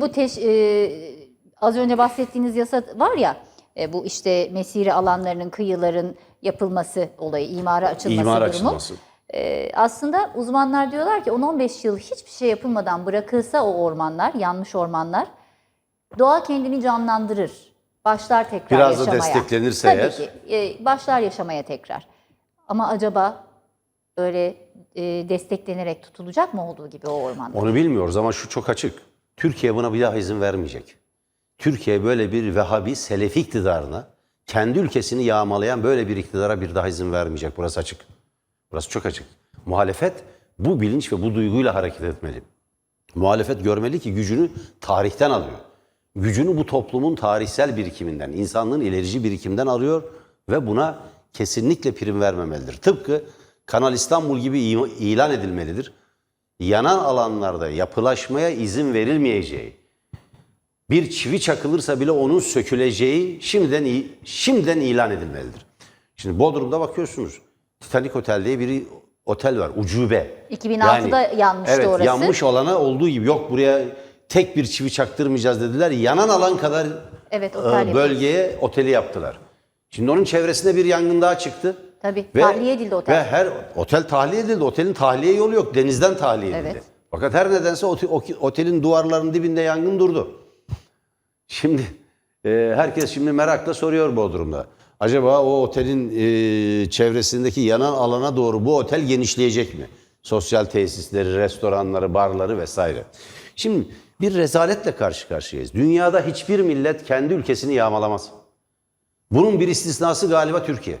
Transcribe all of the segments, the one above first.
Bu teş, e, az önce bahsettiğiniz yasa var ya e, bu işte mesire alanlarının kıyıların yapılması olayı, imara açılması İmar durumu. açılması. E, aslında uzmanlar diyorlar ki 10-15 yıl hiçbir şey yapılmadan bırakılsa o ormanlar, yanmış ormanlar doğa kendini canlandırır. Başlar tekrar Biraz da yaşamaya. desteklenirse Tabii eğer. ki e, başlar yaşamaya tekrar. Ama acaba öyle e, desteklenerek tutulacak mı olduğu gibi o ormanlar? Onu bilmiyoruz ama şu çok açık. Türkiye buna bir daha izin vermeyecek. Türkiye böyle bir Vehhabi Selefi iktidarına, kendi ülkesini yağmalayan böyle bir iktidara bir daha izin vermeyecek. Burası açık. Burası çok açık. Muhalefet bu bilinç ve bu duyguyla hareket etmeli. Muhalefet görmeli ki gücünü tarihten alıyor. Gücünü bu toplumun tarihsel birikiminden, insanlığın ilerici birikiminden alıyor ve buna kesinlikle prim vermemelidir. Tıpkı Kanal İstanbul gibi ilan edilmelidir. Yanan alanlarda yapılaşmaya izin verilmeyeceği, bir çivi çakılırsa bile onun söküleceği şimdiden şimdiden ilan edilmelidir. Şimdi Bodrum'da bakıyorsunuz. Titanic Otel diye bir otel var. Ucube. 2006'da yanmıştı evet, orası. yanmış olana olduğu gibi yok buraya tek bir çivi çaktırmayacağız dediler. Yanan alan kadar Evet, e, otel bölgeye oteli yaptılar. Şimdi onun çevresinde bir yangın daha çıktı. Tabii, tahliye edildi otel. Ve her otel tahliye edildi. Otelin tahliye yolu yok. Denizden tahliye edildi. Evet. Fakat her nedense otelin duvarlarının dibinde yangın durdu. Şimdi e, herkes şimdi merakla soruyor Bodrum'da. Acaba o otelin e, çevresindeki yanan alana doğru bu otel genişleyecek mi? Sosyal tesisleri, restoranları, barları vesaire. Şimdi bir rezaletle karşı karşıyayız. Dünyada hiçbir millet kendi ülkesini yağmalamaz. Bunun bir istisnası galiba Türkiye.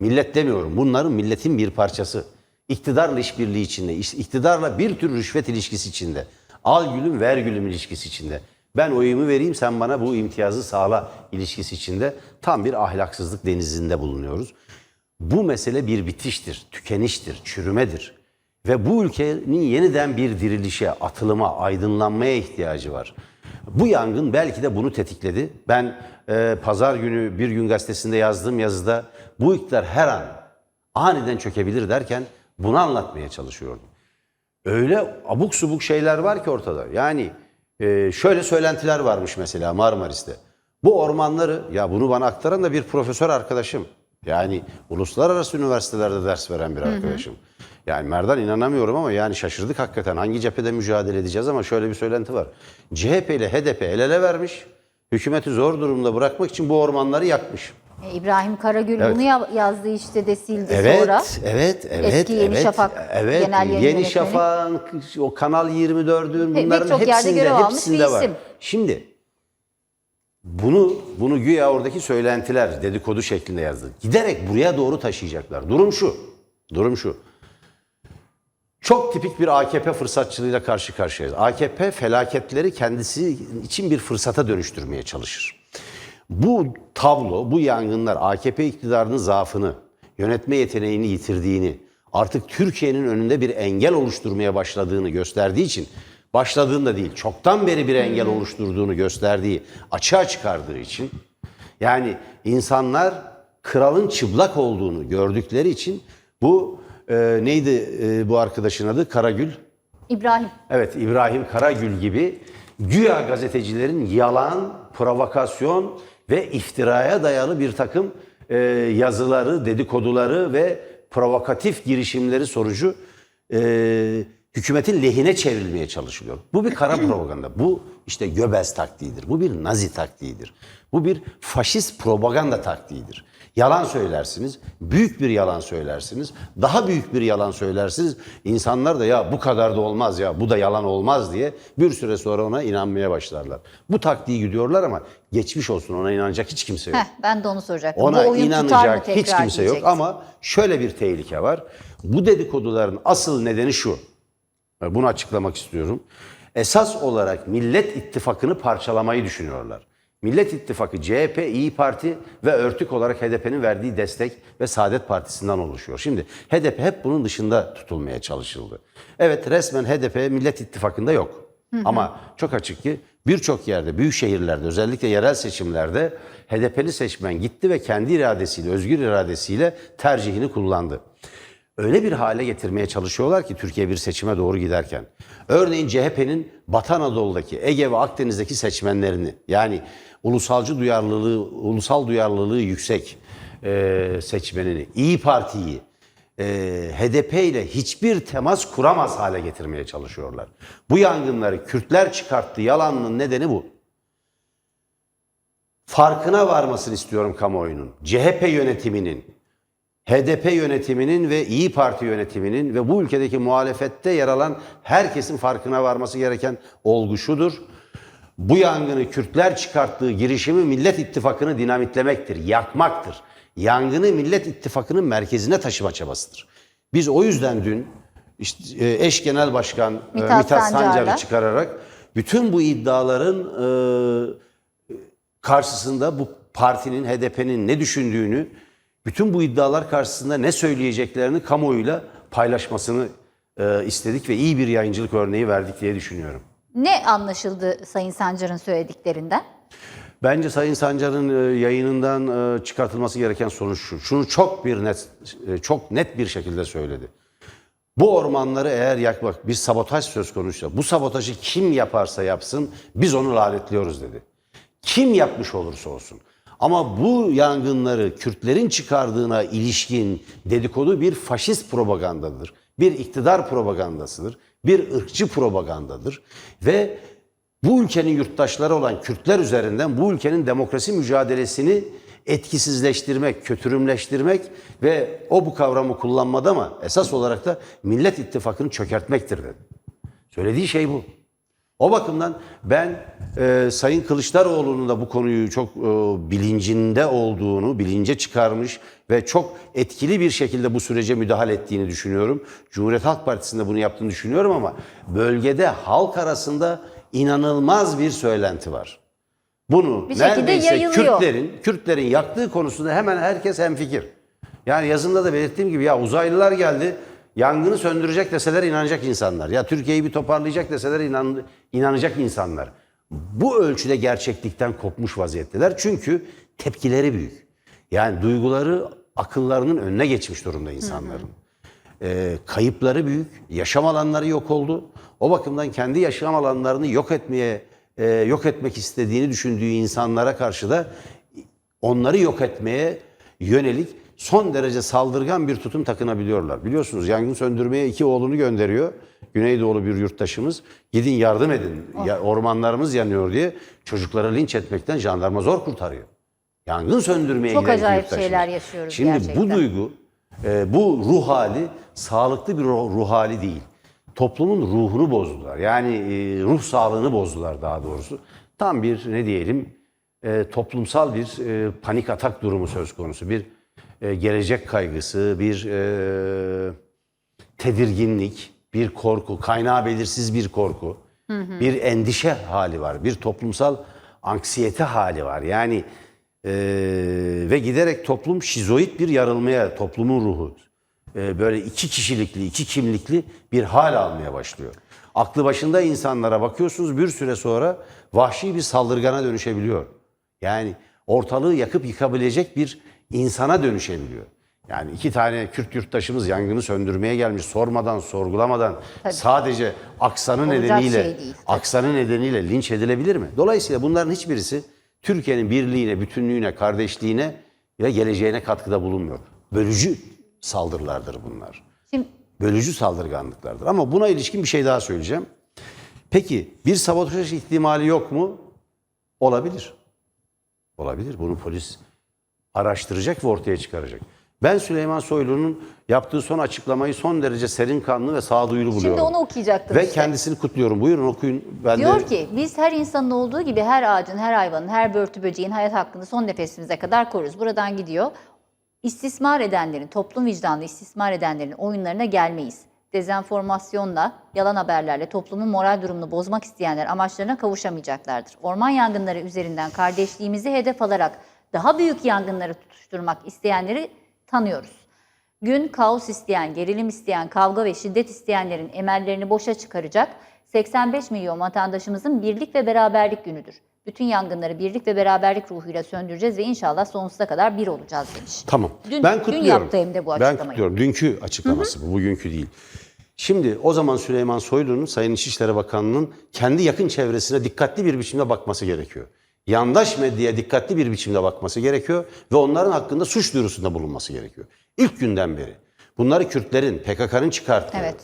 Millet demiyorum. Bunların milletin bir parçası. İktidarla işbirliği içinde, iktidarla bir tür rüşvet ilişkisi içinde. Al gülüm ver gülüm ilişkisi içinde. Ben oyumu vereyim sen bana bu imtiyazı sağla ilişkisi içinde tam bir ahlaksızlık denizinde bulunuyoruz. Bu mesele bir bitiştir, tükeniştir, çürümedir. Ve bu ülkenin yeniden bir dirilişe, atılıma, aydınlanmaya ihtiyacı var. Bu yangın belki de bunu tetikledi. Ben e, pazar günü Bir Gün Gazetesi'nde yazdığım yazıda bu iktidar her an aniden çökebilir derken bunu anlatmaya çalışıyordum. Öyle abuk subuk şeyler var ki ortada. Yani e, şöyle söylentiler varmış mesela Marmaris'te. Bu ormanları, ya bunu bana aktaran da bir profesör arkadaşım. Yani uluslararası üniversitelerde ders veren bir arkadaşım. Yani Merdan inanamıyorum ama yani şaşırdık hakikaten. Hangi cephede mücadele edeceğiz ama şöyle bir söylenti var. CHP ile HDP el ele vermiş. Hükümeti zor durumda bırakmak için bu ormanları yakmış. E, İbrahim Karagül Evet. bunu ya- yazdı işte de sildi Evet, sonra. evet, evet, Eski Yeni evet, Şafak evet. Genel Yayın Yeni Yönetmeni. Şafak'ın, o Kanal 24'ün Pek bunların çok yerde hepsinde, görev almış bir hepsinde var. isim. Şimdi bunu bunu güya oradaki söylentiler dedikodu şeklinde yazdı. Giderek buraya doğru taşıyacaklar. Durum şu. Durum şu. Çok tipik bir AKP fırsatçılığıyla karşı karşıyayız. AKP felaketleri kendisi için bir fırsata dönüştürmeye çalışır. Bu tablo, bu yangınlar AKP iktidarının zaafını, yönetme yeteneğini yitirdiğini, artık Türkiye'nin önünde bir engel oluşturmaya başladığını gösterdiği için, başladığında değil, çoktan beri bir engel oluşturduğunu gösterdiği, açığa çıkardığı için, yani insanlar kralın çıplak olduğunu gördükleri için bu e, neydi e, bu arkadaşın adı? Karagül. İbrahim. Evet İbrahim Karagül gibi güya gazetecilerin yalan, provokasyon ve iftiraya dayalı bir takım e, yazıları, dedikoduları ve provokatif girişimleri sonucu e, hükümetin lehine çevrilmeye çalışılıyor. Bu bir kara propaganda. Bu işte Göbels taktiğidir. Bu bir Nazi taktiğidir. Bu bir faşist propaganda taktiğidir. Yalan söylersiniz, büyük bir yalan söylersiniz, daha büyük bir yalan söylersiniz. İnsanlar da ya bu kadar da olmaz ya bu da yalan olmaz diye bir süre sonra ona inanmaya başlarlar. Bu taktiği gidiyorlar ama geçmiş olsun ona inanacak hiç kimse yok. Heh, ben de onu soracaktım. Ona Bu oyun tutar mı inanacak hiç kimse yok diyecektim. ama şöyle bir tehlike var. Bu dedikoduların asıl nedeni şu. Bunu açıklamak istiyorum. Esas olarak Millet İttifakı'nı parçalamayı düşünüyorlar. Millet İttifakı CHP, İyi Parti ve örtük olarak HDP'nin verdiği destek ve Saadet Partisi'nden oluşuyor. Şimdi HDP hep bunun dışında tutulmaya çalışıldı. Evet resmen HDP Millet İttifakı'nda yok. Ama çok açık ki birçok yerde, büyük şehirlerde, özellikle yerel seçimlerde HDP'li seçmen gitti ve kendi iradesiyle, özgür iradesiyle tercihini kullandı. Öyle bir hale getirmeye çalışıyorlar ki Türkiye bir seçime doğru giderken. Örneğin CHP'nin Batı Anadolu'daki, Ege ve Akdeniz'deki seçmenlerini yani ulusalcı duyarlılığı, ulusal duyarlılığı yüksek e, seçmenini, İyi Parti'yi, e, HDP ile hiçbir temas kuramaz hale getirmeye çalışıyorlar. Bu yangınları Kürtler çıkarttı yalanının nedeni bu. Farkına varmasını istiyorum kamuoyunun. CHP yönetiminin, HDP yönetiminin ve İyi Parti yönetiminin ve bu ülkedeki muhalefette yer alan herkesin farkına varması gereken olgu şudur. Bu yangını Kürtler çıkarttığı girişimi Millet İttifakı'nı dinamitlemektir, yakmaktır. Yangını Millet İttifakı'nın merkezine taşıma çabasıdır. Biz o yüzden dün işte e, eş genel başkan e, Mithat Mithat. Sancar'ı çıkararak bütün bu iddiaların e, karşısında bu partinin, HDP'nin ne düşündüğünü, bütün bu iddialar karşısında ne söyleyeceklerini kamuoyuyla paylaşmasını e, istedik ve iyi bir yayıncılık örneği verdik diye düşünüyorum. Ne anlaşıldı Sayın Sancar'ın söylediklerinden? Bence Sayın Sancar'ın e, yayınından e, çıkartılması gereken sonuç şu. Şunu çok bir net, e, çok net bir şekilde söyledi. Bu ormanları eğer yakmak bir sabotaj söz konusuysa bu sabotajı kim yaparsa yapsın biz onu lanetliyoruz dedi. Kim yapmış olursa olsun. Ama bu yangınları Kürtlerin çıkardığına ilişkin dedikodu bir faşist propagandadır. Bir iktidar propagandasıdır. Bir ırkçı propagandadır. Ve bu ülkenin yurttaşları olan Kürtler üzerinden bu ülkenin demokrasi mücadelesini etkisizleştirmek, kötürümleştirmek ve o bu kavramı kullanmada ama esas olarak da Millet İttifakı'nı çökertmektir dedi. Söylediği şey bu. O bakımdan ben e, Sayın Kılıçdaroğlu'nun da bu konuyu çok e, bilincinde olduğunu, bilince çıkarmış ve çok etkili bir şekilde bu sürece müdahale ettiğini düşünüyorum. Cumhuriyet Halk Partisi'nde bunu yaptığını düşünüyorum ama bölgede halk arasında inanılmaz bir söylenti var. Bunu Bir neredeyse yayılıyor. Kürtlerin, Kürtlerin yaktığı konusunda hemen herkes hemfikir. Yani yazında da belirttiğim gibi ya uzaylılar geldi, yangını söndürecek deseler inanacak insanlar. Ya Türkiye'yi bir toparlayacak deseler inan, inanacak insanlar. Bu ölçüde gerçeklikten kopmuş vaziyetteler. Çünkü tepkileri büyük. Yani duyguları akıllarının önüne geçmiş durumda insanların. Ee, kayıpları büyük, yaşam alanları yok oldu. O bakımdan kendi yaşam alanlarını yok etmeye e, yok etmek istediğini düşündüğü insanlara karşı da onları yok etmeye yönelik son derece saldırgan bir tutum takınabiliyorlar. Biliyorsunuz yangın söndürmeye iki oğlunu gönderiyor. Güneydoğulu bir yurttaşımız. Gidin yardım edin. Ya, ormanlarımız yanıyor diye çocukları linç etmekten jandarma zor kurtarıyor. Yangın söndürmeye Çok giden acayip yurttaşımız. şeyler yaşıyoruz Şimdi gerçekten. bu duygu, e, bu ruh hali sağlıklı bir ruh, ruh hali değil. Toplumun ruhunu bozdular. Yani e, ruh sağlığını bozdular daha doğrusu. Tam bir ne diyelim e, toplumsal bir e, panik atak durumu söz konusu. Bir e, gelecek kaygısı, bir e, tedirginlik, bir korku, kaynağı belirsiz bir korku, bir endişe hali var, bir toplumsal anksiyete hali var. Yani e, ve giderek toplum şizoid bir yarılmaya, toplumun ruhu böyle iki kişilikli, iki kimlikli bir hal almaya başlıyor. Aklı başında insanlara bakıyorsunuz bir süre sonra vahşi bir saldırgana dönüşebiliyor. Yani ortalığı yakıp yıkabilecek bir insana dönüşebiliyor. Yani iki tane Kürt yurttaşımız yangını söndürmeye gelmiş sormadan, sorgulamadan sadece aksanı Olacak nedeniyle şey değil, tabii. aksanı nedeniyle linç edilebilir mi? Dolayısıyla bunların hiçbirisi Türkiye'nin birliğine, bütünlüğüne, kardeşliğine ve geleceğine katkıda bulunmuyor. Bölücü saldırılardır bunlar. Şimdi Bölücü saldırganlıklardır. Ama buna ilişkin bir şey daha söyleyeceğim. Peki bir sabotaj ihtimali yok mu? Olabilir. Olabilir. Bunu polis araştıracak ve ortaya çıkaracak. Ben Süleyman Soylu'nun yaptığı son açıklamayı son derece serin kanlı ve sağduyulu buluyorum. Şimdi onu okuyacaktım Ve işte. kendisini kutluyorum. Buyurun okuyun. Ben Diyor de ki biz her insanın olduğu gibi her ağacın, her hayvanın, her börtü böceğin hayat hakkını son nefesimize kadar koruruz. Buradan gidiyor. İstismar edenlerin, toplum vicdanlı istismar edenlerin oyunlarına gelmeyiz. Dezenformasyonla, yalan haberlerle toplumun moral durumunu bozmak isteyenler amaçlarına kavuşamayacaklardır. Orman yangınları üzerinden kardeşliğimizi hedef alarak daha büyük yangınları tutuşturmak isteyenleri tanıyoruz. Gün kaos isteyen, gerilim isteyen, kavga ve şiddet isteyenlerin emellerini boşa çıkaracak 85 milyon vatandaşımızın birlik ve beraberlik günüdür. Bütün yangınları birlik ve beraberlik ruhuyla söndüreceğiz ve inşallah sonsuza kadar bir olacağız demiş. Tamam. Dün- ben dün kutluyorum. yaptı hem de bu Ben açıklamayı. kutluyorum. Dünkü açıklaması bu, bugünkü değil. Şimdi o zaman Süleyman Soylu'nun Sayın İçişleri Bakanı'nın kendi yakın çevresine dikkatli bir biçimde bakması gerekiyor. Yandaş medyaya dikkatli bir biçimde bakması gerekiyor ve onların hakkında suç duyurusunda bulunması gerekiyor. İlk günden beri bunları Kürtlerin, PKK'nın çıkarttığı, Evet.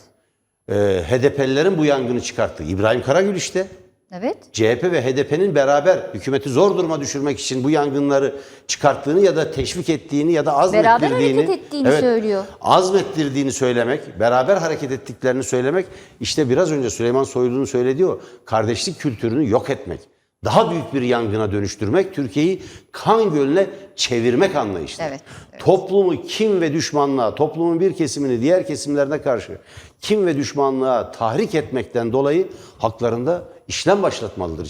e, HDP'lilerin bu yangını çıkarttığı, İbrahim Karagül işte, Evet. CHP ve HDP'nin beraber hükümeti zor duruma düşürmek için bu yangınları çıkarttığını ya da teşvik ettiğini ya da azmettirdiğini Beraber hareket ettiğini söylüyor. Azmettirdiğini söylemek, beraber hareket ettiklerini söylemek işte biraz önce Süleyman Soylu'nun söylediği o kardeşlik kültürünü yok etmek. Daha büyük bir yangına dönüştürmek, Türkiye'yi kan gölüne çevirmek anlayışı. Evet, Toplumu kim ve düşmanlığa, toplumun bir kesimini diğer kesimlerine karşı kim ve düşmanlığa tahrik etmekten dolayı haklarında işlem başlatmalıdır.